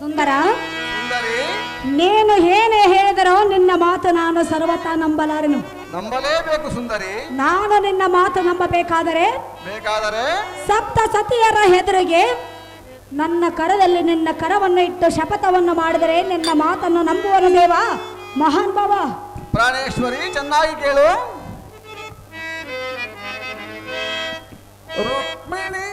ಸುಂದರ? ನೀನು ಏನೇ ಹೇಳಿದರೋ ನಿನ್ನ ಮಾತು ನಾನು ಸರ್ವತ ನಂಬಲಾರೆನು. ನಂಬಲೇಬೇಕು ಸುಂದರಿ. ನಾನು ನಿನ್ನ ಮಾತು ನಂಬಬೇಕಾದರೆ ಬೇಕಾದರೆ ಸಪ್ತ ಸತಿಯರ ಹೆದರಿಗೆ ನನ್ನ ಕರದಲ್ಲಿ ನಿನ್ನ ಕರವನ್ನು ಇಟ್ಟು ಶಪಥವನ್ನು ಮಾಡಿದರೆ ನಿನ್ನ ಮಾತನ್ನು ನಂಬುವನು ದೇವಾ. ಮಹಾನ್ ಬಾಬಾ ಪ್ರಾಣೇಶ್ವರಿ ಚೆನ್ನಾಗಿ ಕೇಳು. ರುಕ್ಮಿಣಿ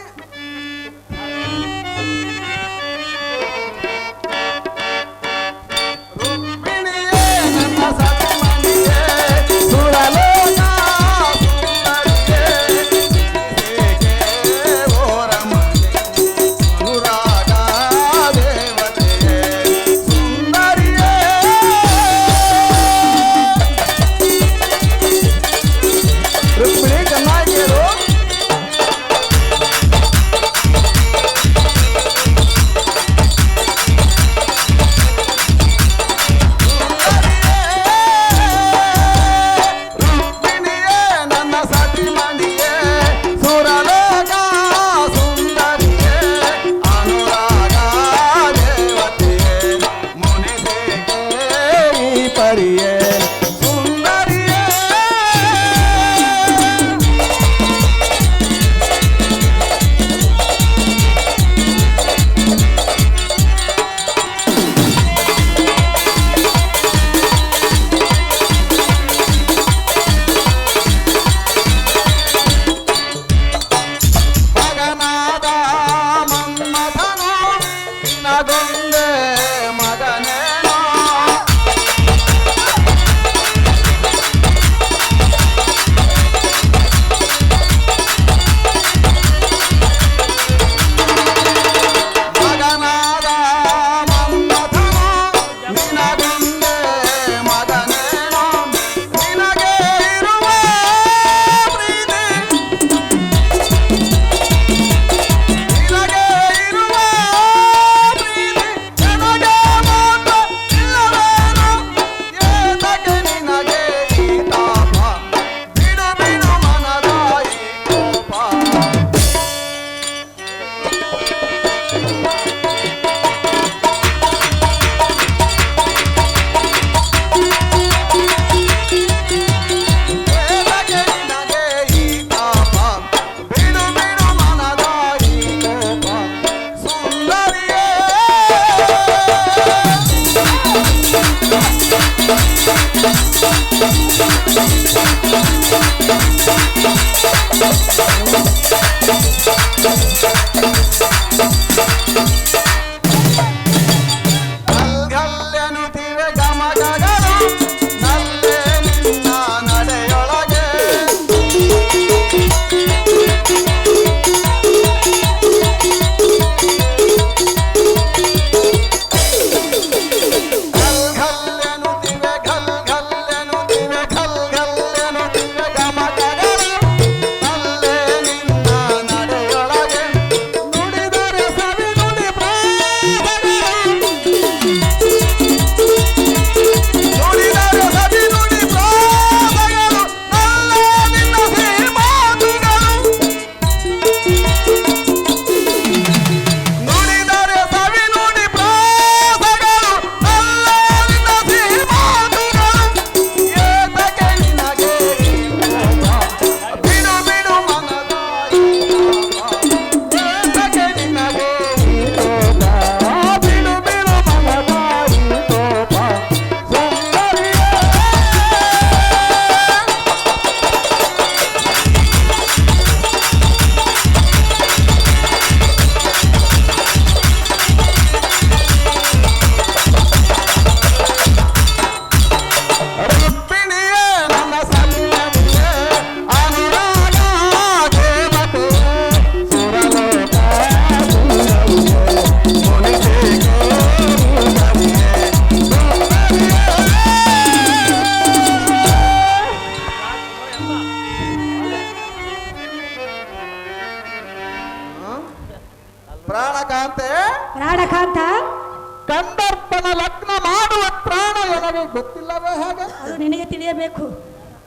ನನಗೆ ಗೊತ್ತಿಲ್ಲವೇ ಹೇಗೆ? ನಿನಗೆ ತಿಳಿಯಬೇಕು.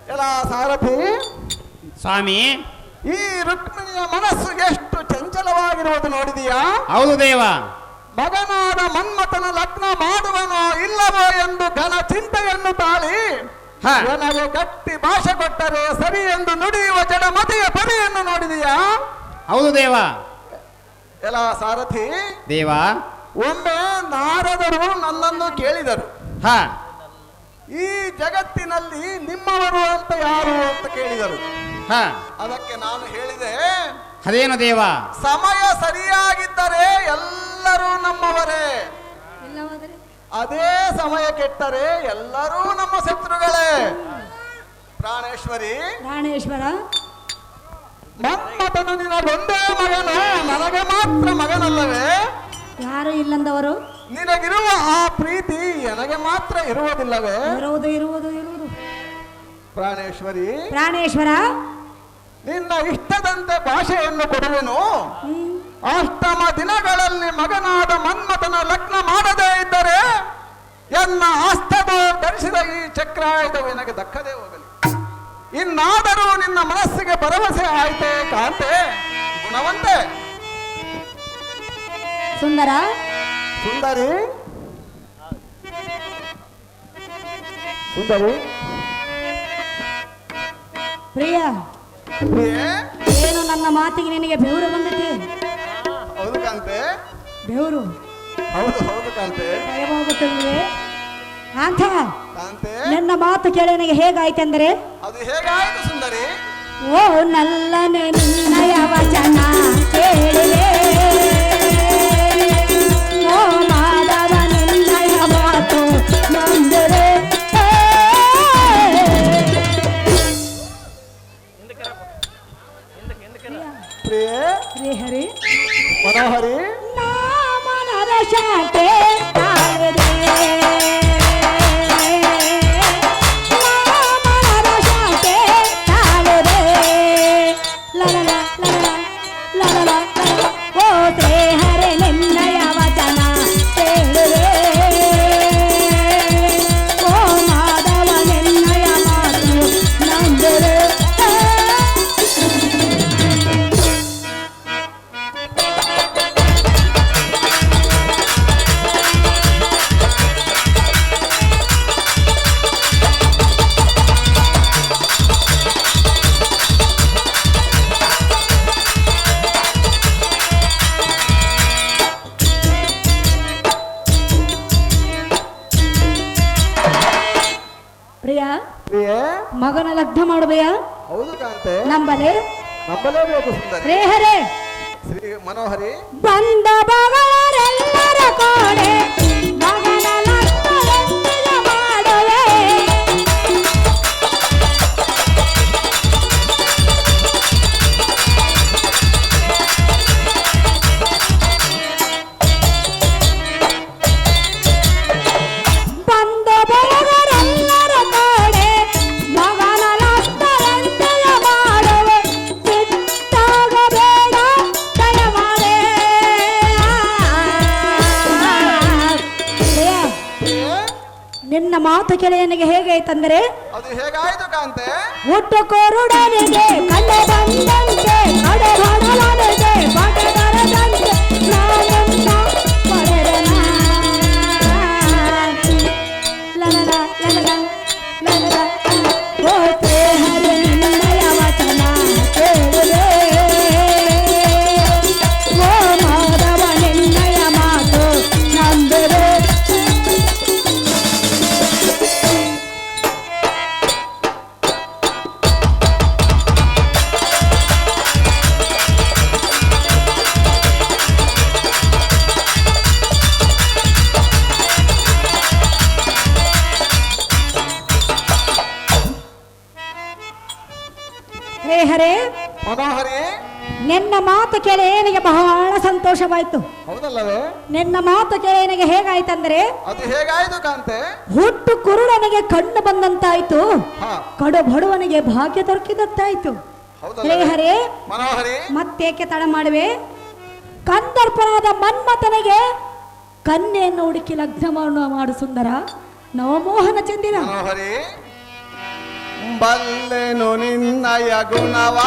ಎಲ್ಲ ಸಾರಥಿ ಸ್ವಾಮಿ. ಈ ರುಕ್ಮಿಣಿಯ ಮನಸ್ಸು ಎಷ್ಟು ಚಂಚಲವಾಗಿರುವುದು ನೋಡಿದೀಯಾ? ಹೌದು ದೇವ. ಮಗನಾದ ಮನ್ಮಥನ ಲಗ್ನ ಮಾಡುವನೋ ಇಲ್ಲವೋ ಎಂದು ಘನ ಚಿಂತೆಯನ್ನು ತಾಳಿ ನನಗೆ ಗಟ್ಟಿ ಭಾಷೆ ಕೊಟ್ಟರೆ ಸರಿ ಎಂದು ನುಡಿಯುವ ಜಡಮತಿಯ ಪಡೆಯನ್ನು ನೋಡಿದೀಯಾ? ಹೌದು ದೇವ. ಎಲ್ಲ ಸಾರಥಿ ದೇವ. ಒಮ್ಮೆ ನಾರದರು ನನ್ನನ್ನು ಕೇಳಿದರು. ಹ. ಈ ಜಗತ್ತಿನಲ್ಲಿ ನಿಮ್ಮವರು ಅಂತ ಯಾರು ಅಂತ ಕೇಳಿದರು. ಹ. ಅದಕ್ಕೆ ನಾನು ಹೇಳಿದೆ ಅದೇನು ದೇವ? ಸಮಯ ಸರಿಯಾಗಿದ್ದರೆ ಎಲ್ಲರೂ ನಮ್ಮವರೇ. ಅದೇ ಸಮಯ ಕೆಟ್ಟರೆ ಎಲ್ಲರೂ ನಮ್ಮ ಶತ್ರುಗಳೇ. ಪ್ರಾಣೇಶ್ವರಿ. ಪ್ರಾಣೇಶ್ವರ. ಮನ್ಮಥನು ಒಂದೇ ಮಗನು ನನಗೆ ಮಾತ್ರ ಮಗನಲ್ಲವೇ? ಯಾರು ಇಲ್ಲಂದವರು? ನಿನಗಿರುವ ಆ ಪ್ರೀತಿ ನನಗೆ ಮಾತ್ರ ಇರುವುದಿಲ್ಲವೇ? ಇರುವುದು ಇರುವುದು ಇರುವುದು. ಪ್ರಾಣೇಶ್ವರಿ. ಪ್ರಾಣೇಶ್ವರ. ನಿನ್ನ ಇಷ್ಟದಂತೆ ಭಾಷೆಯನ್ನು ಕೊಡುವೆನು. ಅಷ್ಟಮ ದಿನಗಳಲ್ಲಿ ಮಗನಾದ ಮನ್ಮಥನ ಲಗ್ನ ಮಾಡದೇ ಇದ್ದರೆ ಎನ್ನ ಆಸ್ತದ ಧರಿಸಿದ ಈ ಚಕ್ರಾಯುಧವು ನನಗೆ ದಕ್ಕದೇ ಹೋಗಲಿ. ಇನ್ನಾದರೂ ನಿನ್ನ ಮನಸ್ಸಿಗೆ ಭರವಸೆ ಆಯ್ತೆ ಕಾಂತೆ? ಗುಣವಂತೆ. ಸುಂದರ. ಸುಂದರಿ? ಸುಂದರಿ? ಪ್ರಿಯ ಏನು ನನ್ನ ಮಾತಿಗೆ ನಿನಗೆ ಬೆವರು ಬಂದಿದೆ ಹೌದು ಕಾಂತೆ. ಬೆವರು? ಹೌದು ಹೌದು ಕಾಂತೆ. ಭಯವಾಗುತ್ತದೆ ಕಾಂತ ಕಾಂತೆ. ನನ್ನ ಮಾತು ಕೇಳಿ ನನಗೆ ಹೇಗಾಯ್ತೆಂದರೆ? ಅದು ಹೇಗಾಯಿತು ಸುಂದರಿ? ಓ ನಲ್ಲನೆ ನಿನ್ನಯ ಪ್ರಿಯ? ಪ್ರಿಯೆ? ಮಗನ ಲಗ್ನ ಮಾಡಬೇಯ ಹೌದು ಕಾಂತೆ ನಂಬಲೆ? ನಂಬಲೇಬೇಕು ಸುಂದರಿ. ಶ್ರೀಹರೇ? ಶ್ರೀ ಮನೋಹರಿ. ಬಂದ ಬಗಳರೆಲ್ಲರ ಕೋಡೆ ಮಾತು ಕೇಳಿ ನನಗೆ ಹೇಗೆ ಆಯ್ತಂದರೆ ಅದು ಹೇಗಾಯಿತು ಕಾಂತೆ? ಹುಟ್ಟು ಕೊರುಡನಿಗೆ ಕಂಡ ಬಂದಂತೆ ಕಡೆ ಸಂತೋಷವಾಯ್ತು. ಹೌದಲ್ಲವೇ? ನಿನ್ನ ಮಾತು ಕೇಳಿ ನನಗೆ ಹೇಗಾಯ್ತಂದ್ರೆ ಅದು ಹೇಗಾಯಿತು ಕಾಂತೆ? ಹುಟ್ಟು ಕುರುಡನಿಗೆ ಕಣ್ಣು ಬಂದಂತಾಯ್ತು. ಕಡು ಬಡವನಿಗೆ ಭಾಗ್ಯ ದೊರಕಿದಂತಾಯ್ತು. ಹರೇ ಮತ್ತೇಕೆ ತಡ ಮಾಡುವೆ? ಕಂದರ್ಪನಾದ ಮನ್ಮತನಿಗೆ ಕನ್ಯೆಯನ್ನು ಹುಡುಕಿ ಲಗ್ನ ಮಾಡು- ಮಾಡು ಸುಂದರ. ನವಮೋಹನ ಚಂದಿರ. ಬಲ್ಲೆನು ನಿನ್ನಯ ಗುಣವ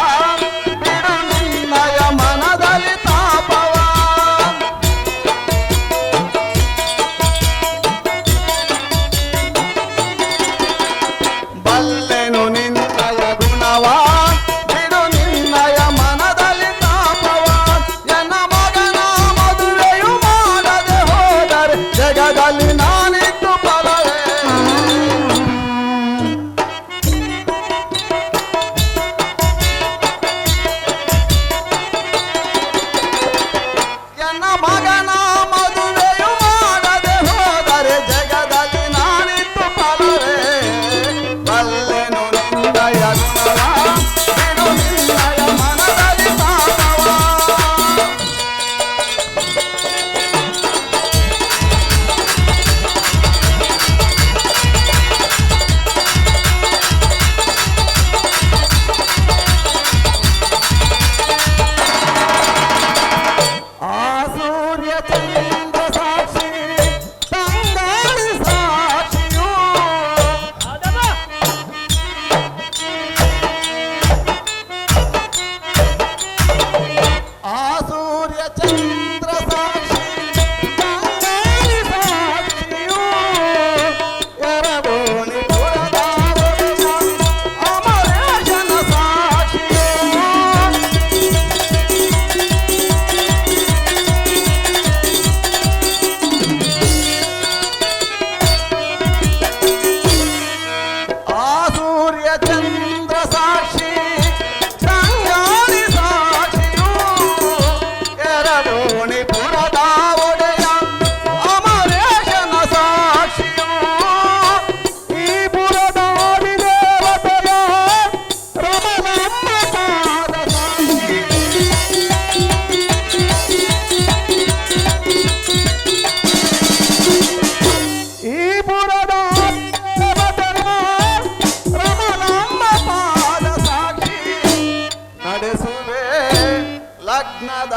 ರತ್ನದ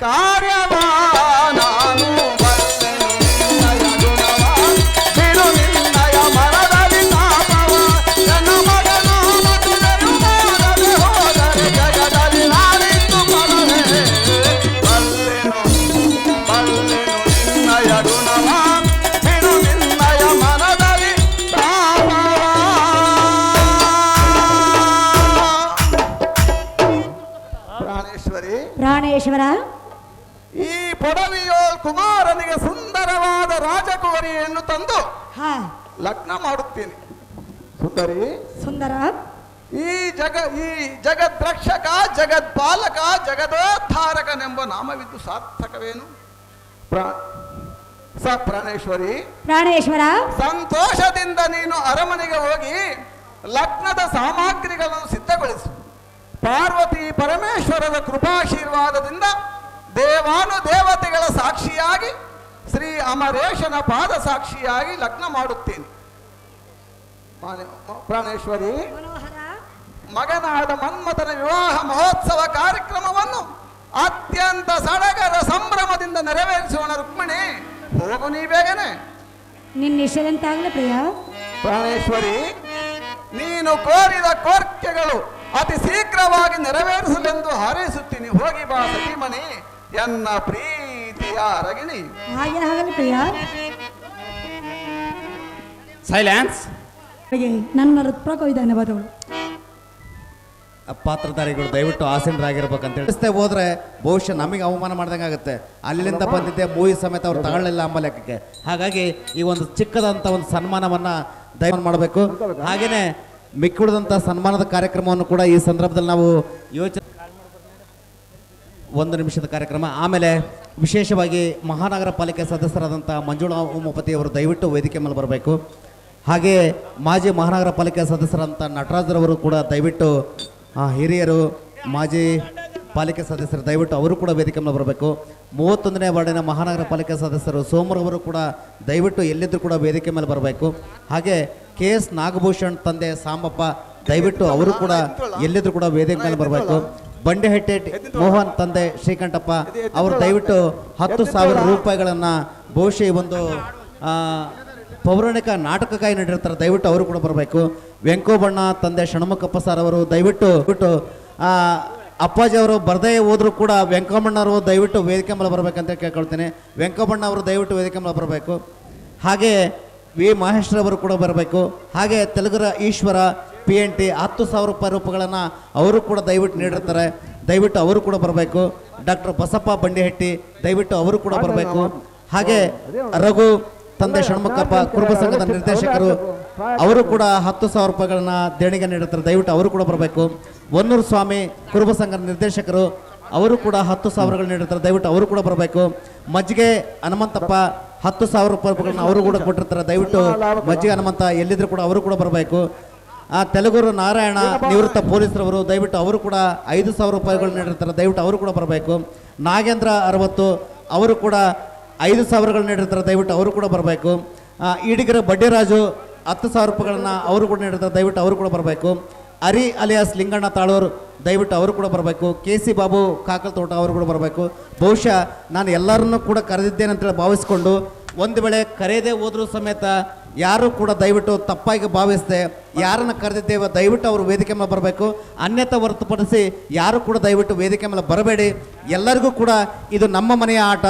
ಕಾರ್ಯವ ಪ್ರಾಣೇಶ್ವರ. ಈ ಪೊಡವಿಯೋ ಕುಮಾರನಿಗೆ ಸುಂದರವಾದ ರಾಜಕುಮಾರಿಯನ್ನು ತಂದು ಹಾ. ಲಗ್ನ ಮಾಡುತ್ತೇನೆ. ಸುಂದರಿ. ಸುಂದರ. ಈ ಜಗ ಈ ಜಗದ್ರಕ್ಷಕ ಜಗದ್ಪಾಲಕ ಜಗದೋದ್ಧಾರಕನೆಂಬ ನಾಮವಿದ್ದು ಸಾರ್ಥಕವೇನು? ಸ ಪ್ರಾಣೇಶ್ವರಿ. ಪ್ರಾಣೇಶ್ವರ. ಸಂತೋಷದಿಂದ ನೀನು ಅರಮನೆಗೆ ಹೋಗಿ ಲಗ್ನದ ಸಾಮಗ್ರಿಗಳನ್ನು ಸಿದ್ಧಗೊಳಿಸು. ಪಾರ್ವತಿ ಪರಮೇಶ್ವರರ ಕೃಪಾಶೀರ್ವಾದದಿಂದ ದೇವಾನು ದೇವತೆಗಳ ಸಾಕ್ಷಿಯಾಗಿ ಶ್ರೀ ಅಮರೇಶನ ಪಾದ ಸಾಕ್ಷಿಯಾಗಿ ಲಗ್ನ ಮಾಡುತ್ತೇನೆ. ಪ್ರಾಣೇಶ್ವರಿ ಮಗನಾದ ಮನ್ಮಥನ ವಿವಾಹ ಮಹೋತ್ಸವ ಕಾರ್ಯಕ್ರಮವನ್ನು ಅತ್ಯಂತ ಸಡಗರ ಸಂಭ್ರಮದಿಂದ ನೆರವೇರಿಸೋಣ ರುಕ್ಮಿಣಿ ಹೋಗು ನೀ ಬೇಗನೆ. ನಿನ್ನ ಇಷ್ಟದಂತಾಗಲಿ ಪ್ರಿಯ. ಪ್ರಾಣೇಶ್ವರಿ ನೀನು ಕೋರಿದ ಕೋರ್ಕೆಗಳು ಅತಿ ಶೀಘ್ರವಾಗಿ ನೆರವೇರಿಸಲೆಂದು ಹಾರೈಸುತ್ತೀನಿ. ಹೋಗಿ ಬಾ ಸತೀಮಣಿ. ಎನ್ನ ಪ್ರೀತಿಯ ರಗಿಣಿ. ಹಾಗೆ ಆಗಲಿ ಪ್ರಿಯ. ಸೈಲೆನ್ಸ್ ನನ್ನ ನನ್ನ ಇದ್ದಾನೆ ಬದಲು ಪಾತ್ರಧಾರಿಗಳು ದಯವಿಟ್ಟು ಆಸೀನರಾಗಿರ್ಬೇಕು ಅಂತ ಹೇಳಿಸ್ತೆ ಹೋದ್ರೆ ಬಹುಶಃ ನಮಗೆ ಅವಮಾನ ಮಾಡ್ದಂಗೆ ಆಗುತ್ತೆ. ಅಲ್ಲಿಂದ ಬಂದಿದ್ದೆ ಮೂವಿ ಸಮೇತ ಅವ್ರು ತಗೊಳ್ಳಿಲ್ಲ ಅಂಬ ಲೆಕ್ಕಕ್ಕೆ. ಹಾಗಾಗಿ ಈ ಒಂದು ಚಿಕ್ಕದಂಥ ಒಂದು ಸನ್ಮಾನವನ್ನ ದಯಮಾನ ಮಾಡಬೇಕು. ಹಾಗೇನೆ ಮಿಕ್ಕಿಡಿದಂಥ ಸನ್ಮಾನದ ಕಾರ್ಯಕ್ರಮವನ್ನು ಕೂಡ ಈ ಸಂದರ್ಭದಲ್ಲಿ ನಾವು ಯೋಚನೆ ಒಂದು ನಿಮಿಷದ ಕಾರ್ಯಕ್ರಮ. ಆಮೇಲೆ ವಿಶೇಷವಾಗಿ ಮಹಾನಗರ ಪಾಲಿಕೆ ಸದಸ್ಯರಾದಂಥ ಮಂಜುಳಾ ಉಮಪತಿ ಅವರು ದಯವಿಟ್ಟು ವೇದಿಕೆ ಮೇಲೆ ಬರಬೇಕು. ಹಾಗೆ ಮಾಜಿ ಮಹಾನಗರ ಪಾಲಿಕೆ ಸದಸ್ಯರಾದಂಥ ನಟರಾಜರವರು ಕೂಡ ದಯವಿಟ್ಟು ಹಿರಿಯರು, ಮಾಜಿ ಪಾಲಿಕೆ ಸದಸ್ಯರು ದಯವಿಟ್ಟು ಅವರು ಕೂಡ ವೇದಿಕೆ ಮೇಲೆ ಬರಬೇಕು. ಮೂವತ್ತೊಂದನೇ ವಾರ್ಡಿನ ಮಹಾನಗರ ಪಾಲಿಕೆ ಸದಸ್ಯರು ಸೋಮರವರು ಕೂಡ ದಯವಿಟ್ಟು ಎಲ್ಲಿದ್ದರೂ ಕೂಡ ವೇದಿಕೆ ಮೇಲೆ ಬರಬೇಕು. ಹಾಗೆ ಕೆ ಎಸ್ ನಾಗಭೂಷಣ್ ತಂದೆ ಸಾಂಬಪ್ಪ ದಯವಿಟ್ಟು ಅವರು ಕೂಡ ಎಲ್ಲಿದ್ರು ಕೂಡ ವೇದಿಕೆ ಮೇಲೆ ಬರಬೇಕು. ಬಂಡೆಹಟ್ಟಿ ಮೋಹನ್ ತಂದೆ ಶ್ರೀಕಂಠಪ್ಪ ಅವರು ದಯವಿಟ್ಟು ಹತ್ತು ಸಾವಿರ ರೂಪಾಯಿಗಳನ್ನ ಬಹುಶಃ ಒಂದು ಪೌರಾಣಿಕ ನಾಟಕಕ್ಕಾಗಿ ನೀಡಿರ್ತಾರೆ. ದಯವಿಟ್ಟು ಅವರು ಕೂಡ ಬರಬೇಕು. ವೆಂಕೋಬಣ್ಣ ತಂದೆ ಷಣ್ಮುಖಪ್ಪ ಸರ್ ಅವರು ದಯವಿಟ್ಟು ಬಿಟ್ಟು ಆ, ಅಪ್ಪಾಜಿ ಅವರು ಬರದೇ ಹೋದರೂ ಕೂಡ ವೆಂಕಮ್ಮಣ್ಣವರು ದಯವಿಟ್ಟು ವೇದಿಕೆ ಮೇಲೆ ಬರಬೇಕಂತ ಕೇಳ್ಕೊಳ್ತೇನೆ. ವೆಂಕಮ್ಮಣ್ಣ ಅವರು ದಯವಿಟ್ಟು ವೇದಿಕೆ ಮೇಲೆ ಬರಬೇಕು. ಹಾಗೆ ವಿ ಮಹೇಶ್ವರವರು ಕೂಡ ಬರಬೇಕು. ಹಾಗೆ ತೆಲುಗರ ಈಶ್ವರ ಪಿ ಎನ್ ಟಿ ಹತ್ತು ಸಾವಿರ ರೂಪಾಯಿ ರೂಪಗಳನ್ನು ಅವರು ಕೂಡ ದಯವಿಟ್ಟು ನೀಡಿರ್ತಾರೆ. ದಯವಿಟ್ಟು ಅವರು ಕೂಡ ಬರಬೇಕು. ಡಾಕ್ಟರ್ ಬಸಪ್ಪ ಬಂಡಿಹಟ್ಟಿ ದಯವಿಟ್ಟು ಅವರು ಕೂಡ ಬರಬೇಕು. ಹಾಗೆ ರಘು ತಂದೆ ಷಣ್ಮುಖಪ್ಪ ಕುರುಬ ಸಂಘದ ನಿರ್ದೇಶಕರು ಅವರು ಕೂಡ ಹತ್ತು ಸಾವಿರ ರೂಪಾಯಿಗಳನ್ನ ದೇಣಿಗೆ ನೀಡುತ್ತಾರೆ ದಯವಿಟ್ಟು ಅವರು ಕೂಡ ಬರಬೇಕು. ವನ್ನೂರು ಸ್ವಾಮಿ ಕುರುಬ ಸಂಘದ ನಿರ್ದೇಶಕರು ಅವರು ಕೂಡ ಹತ್ತು ಸಾವಿರಗಳು ನೀಡಿರ್ತಾರೆ. ದಯವಿಟ್ಟು ಅವರು ಕೂಡ ಬರಬೇಕು. ಮಜ್ಜಿಗೆ ಹನುಮಂತಪ್ಪ ಹತ್ತು ಸಾವಿರ ರೂಪಾಯಿಗಳನ್ನ ಅವರು ಕೂಡ ಕೊಟ್ಟಿರ್ತಾರೆ. ದಯವಿಟ್ಟು ಮಜ್ಜಿಗೆ ಹನುಮಂತ ಎಲ್ಲಿದ್ರು ಕೂಡ ಅವರು ಕೂಡ ಬರಬೇಕು. ಆ ತೆಲುಗುರು ನಾರಾಯಣ ನಿವೃತ್ತ ಪೊಲೀಸರವರು ದಯವಿಟ್ಟು ಅವರು ಕೂಡ ಐದು ಸಾವಿರ ರೂಪಾಯಿಗಳು ನೀಡಿರ್ತಾರೆ. ದಯವಿಟ್ಟು ಅವರು ಕೂಡ ಬರಬೇಕು. ನಾಗೇಂದ್ರ ಅರವತ್ತು ಅವರು ಕೂಡ ಐದು ಸಾವಿರಗಳು ನೀಡಿರ್ತಾರೆ. ದಯವಿಟ್ಟು ಅವರು ಕೂಡ ಬರಬೇಕು. ಈಡಿಗರ ಬಡ್ಡಿರಾಜು ಹತ್ತು ಸಾವಿರ ರೂಪಾಯಿಗಳನ್ನ ಅವರು ಕೂಡ ನೀಡಿರ್ತಾರೆ. ದಯವಿಟ್ಟು ಅವರು ಕೂಡ ಬರಬೇಕು. ಹರಿ ಅಲಿಯಾಸ್ ಲಿಂಗಣ್ಣ ತಾಳೋರು ದಯವಿಟ್ಟು ಅವರು ಕೂಡ ಬರಬೇಕು. ಕೆ ಸಿ ಬಾಬು ಕಾಕಲ್ ತೋಟ ಅವರು ಕೂಡ ಬರಬೇಕು. ಬಹುಶಃ ನಾನು ಎಲ್ಲರನ್ನೂ ಕೂಡ ಕರೆದಿದ್ದೇನೆ ಅಂತೇಳಿ ಭಾವಿಸ್ಕೊಂಡು ಒಂದು ವೇಳೆ ಕರೆಯದೇ ಹೋದರೂ ಸಮೇತ ಯಾರು ಕೂಡ ದಯವಿಟ್ಟು ತಪ್ಪಾಗಿ ಭಾವಿಸದೆ ಯಾರನ್ನು ಕರೆದಿದ್ದೇವೆ ದಯವಿಟ್ಟು ಅವರು ವೇದಿಕೆ ಮೇಲೆ ಬರಬೇಕು. ಅನ್ಯತ ಹೊರತುಪಡಿಸಿ ಯಾರು ಕೂಡ ದಯವಿಟ್ಟು ವೇದಿಕೆ ಮೇಲೆ ಬರಬೇಡಿ. ಎಲ್ಲರಿಗೂ ಕೂಡ ಇದು ನಮ್ಮ ಮನೆಯ ಆಟ.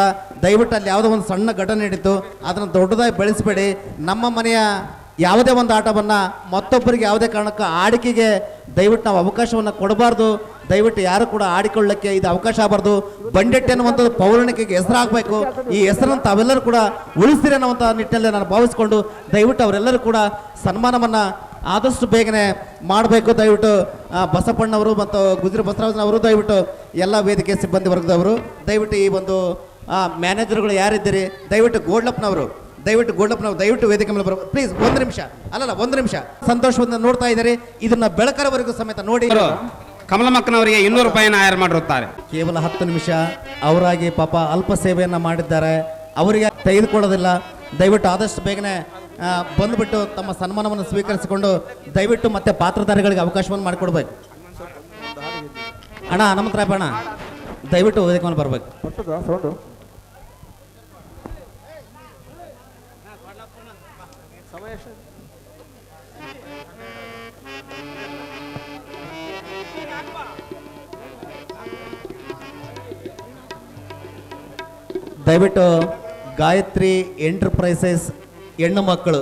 ದಯವಿಟ್ಟು ಅಲ್ಲಿ ಯಾವುದೋ ಒಂದು ಸಣ್ಣ ಘಟನೆ ನಡೀತು. ಅದನ್ನು ದೊಡ್ಡದಾಗಿ ಬೆಳೆಸಬೇಡಿ. ನಮ್ಮ ಮನೆಯ ಯಾವುದೇ ಒಂದು ಆಟವನ್ನು ಮತ್ತೊಬ್ಬರಿಗೆ ಯಾವುದೇ ಕಾರಣಕ್ಕೂ ಆಡಿಕೆಗೆ ದಯವಿಟ್ಟು ನಾವು ಅವಕಾಶವನ್ನು ಕೊಡಬಾರ್ದು. ದಯವಿಟ್ಟು ಯಾರು ಕೂಡ ಆಡಿಕೊಳ್ಳಕ್ಕೆ ಇದು ಅವಕಾಶ ಆಗಬಾರ್ದು. ಬಂಡೆಟ್ಟಿ ಅನ್ನುವಂಥದ್ದು ಪೌರಾಣಿಕೆಗೆ ಹೆಸರಾಗಬೇಕು. ಈ ಹೆಸರನ್ನು ತಾವೆಲ್ಲರೂ ಕೂಡ ಉಳಿಸ್ತೀರಿ ಅನ್ನುವಂಥ ನಿಟ್ಟಿನಲ್ಲಿ ನಾನು ಭಾವಿಸ್ಕೊಂಡು ದಯವಿಟ್ಟು ಅವರೆಲ್ಲರೂ ಕೂಡ ಸನ್ಮಾನವನ್ನು ಆದಷ್ಟು ಬೇಗನೆ ಮಾಡಬೇಕು. ದಯವಿಟ್ಟು ಬಸಪ್ಪಣ್ಣವರು ಮತ್ತು ಗುಜರಿ ಬಸವರಾಜನವರು ದಯವಿಟ್ಟು ಎಲ್ಲ ವೇದಿಕೆ ಸಿಬ್ಬಂದಿ ವರ್ಗದವರು, ದಯವಿಟ್ಟು ಈ ಒಂದು ಮ್ಯಾನೇಜರ್ಗಳು ಯಾರಿದ್ದೀರಿ? ದಯವಿಟ್ಟು ಗೋಡ್ಲಪ್ಪನವರು. ದಯವಿಟ್ಟು ಗೋಲ್ಡಪ್ಪನವರು ದಯವಿಟ್ಟು ವೇದಿಕೆ ಮೇಲೆ ಬರಬಹುದು ಪ್ಲೀಸ್ ಒಂದು ನಿಮಿಷ. ಅಲ್ಲಲ್ಲ ಒಂದು ನಿಮಿಷ. ಸಂತೋಷವನ್ನು ನೋಡ್ತಾ ಇದ್ದಾರೆ. ಇದನ್ನ ಬೆಳಕರವರೆಗೂ ಸಮೇತ ನೋಡಿ. ಕಮಲಮಕ್ಕನವರಿಗೆ ಕಮಲಮ್ಮಕ್ಕನವರಿಗೆ ಇನ್ನೂರು ರೂಪಾಯಿನ ಆಯರ್ ಮಾಡಿರುತ್ತಾರೆ. ಕೇವಲ ಹತ್ತು ನಿಮಿಷ. ಅವರಾಗಿ ಪಾಪ ಅಲ್ಪ ಸೇವೆಯನ್ನು ಮಾಡಿದ್ದಾರೆ. ಅವರಿಗೆ ತೆಗೆದುಕೊಳ್ಳೋದಿಲ್ಲ. ದಯವಿಟ್ಟು ಆದಷ್ಟು ಬೇಗನೆ ಬಂದುಬಿಟ್ಟು ತಮ್ಮ ಸನ್ಮಾನವನ್ನು ಸ್ವೀಕರಿಸಿಕೊಂಡು ದಯವಿಟ್ಟು ಮತ್ತೆ ಪಾತ್ರಧಾರಿಗಳಿಗೆ ಅವಕಾಶವನ್ನು ಮಾಡಿಕೊಡ್ಬೇಕು. ಅಣ್ಣ ಹನುಮಂತರಾಯಪ್ಪ ಅಣ್ಣ. ದಯವಿಟ್ಟು ವೇದಿಕೆ ಮೇಲೆ ಬರಬೇಕು. ದಯವಿಟ್ಟು ಗಾಯತ್ರಿ ಎಂಟರ್ಪ್ರೈಸಸ್ ಹೆಣ್ಣು ಮಕ್ಕಳು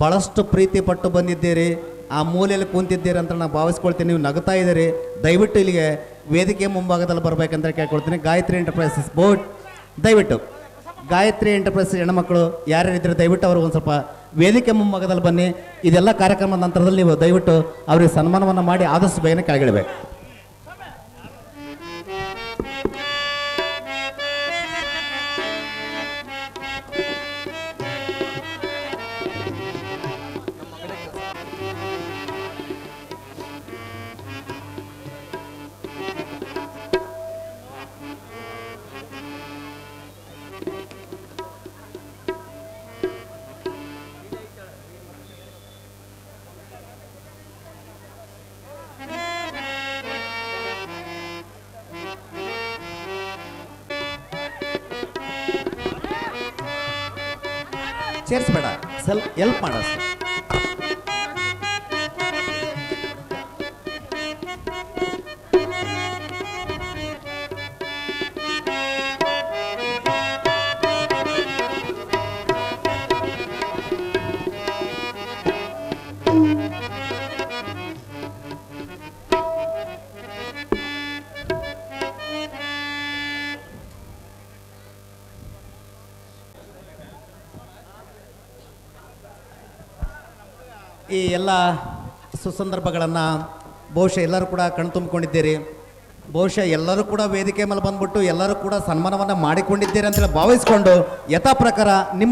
ಭಾಳಷ್ಟು ಪ್ರೀತಿ ಪಟ್ಟು ಬಂದಿದ್ದೀರಿ. ಆ ಮೂಲೆಯಲ್ಲಿ ಕೂತಿದ್ದೀರಿ ಅಂತ ನಾನು ಭಾವಿಸ್ಕೊಳ್ತೀನಿ. ನೀವು ನಗ್ತಾ ಇದ್ದೀರಿ. ದಯವಿಟ್ಟು ಇಲ್ಲಿಗೆ ವೇದಿಕೆ ಮುಂಭಾಗದಲ್ಲಿ ಬರಬೇಕಂತ ಕೇಳ್ಕೊಳ್ತೀನಿ. ಗಾಯತ್ರಿ ಎಂಟರ್ಪ್ರೈಸಸ್ ಬೋರ್ಡ್, ದಯವಿಟ್ಟು. ಗಾಯತ್ರಿ ಎಂಟರ್ಪ್ರೈಸ್ ಹೆಣ್ಮಕ್ಳು ಯಾರ್ಯಾರಿದ್ರೆ ದಯವಿಟ್ಟು ಅವರು ಒಂದು ಸ್ವಲ್ಪ ವೇದಿಕೆ ಮುಂಭಾಗದಲ್ಲಿ ಬನ್ನಿ. ಇದೆಲ್ಲ ಕಾರ್ಯಕ್ರಮದ ನಂತರದಲ್ಲಿ ನೀವು ದಯವಿಟ್ಟು ಅವರಿಗೆ ಸನ್ಮಾನವನ್ನು ಮಾಡಿ ಆದಷ್ಟು ಬೇಗನೆ ಕೆಳಗಿಡಬೇಕು ಸೇರಿಸ್ಬೇಡ ಸ್ವಲ್ಪ ಎಲ್ಪ್ ಮಾಡ ಎಲ್ಲ ಸುಸಂದರ್ಭಗಳನ್ನು ಬಹುಶಃ ಎಲ್ಲರೂ ಕೂಡ ಕಣ್ತುಂಬಿಕೊಂಡಿದ್ದೀರಿ ಬಹುಶಃ ಎಲ್ಲರೂ ಕೂಡ ವೇದಿಕೆ ಮೇಲೆ ಬಂದ್ಬಿಟ್ಟು ಎಲ್ಲರೂ ಕೂಡ ಸನ್ಮಾನವನ್ನು ಮಾಡಿಕೊಂಡಿದ್ದೀರಿ ಅಂತೇಳಿ ಭಾವಿಸ್ಕೊಂಡು ಯಥಾ ಪ್ರಕಾರ ನಿಮ್ಮ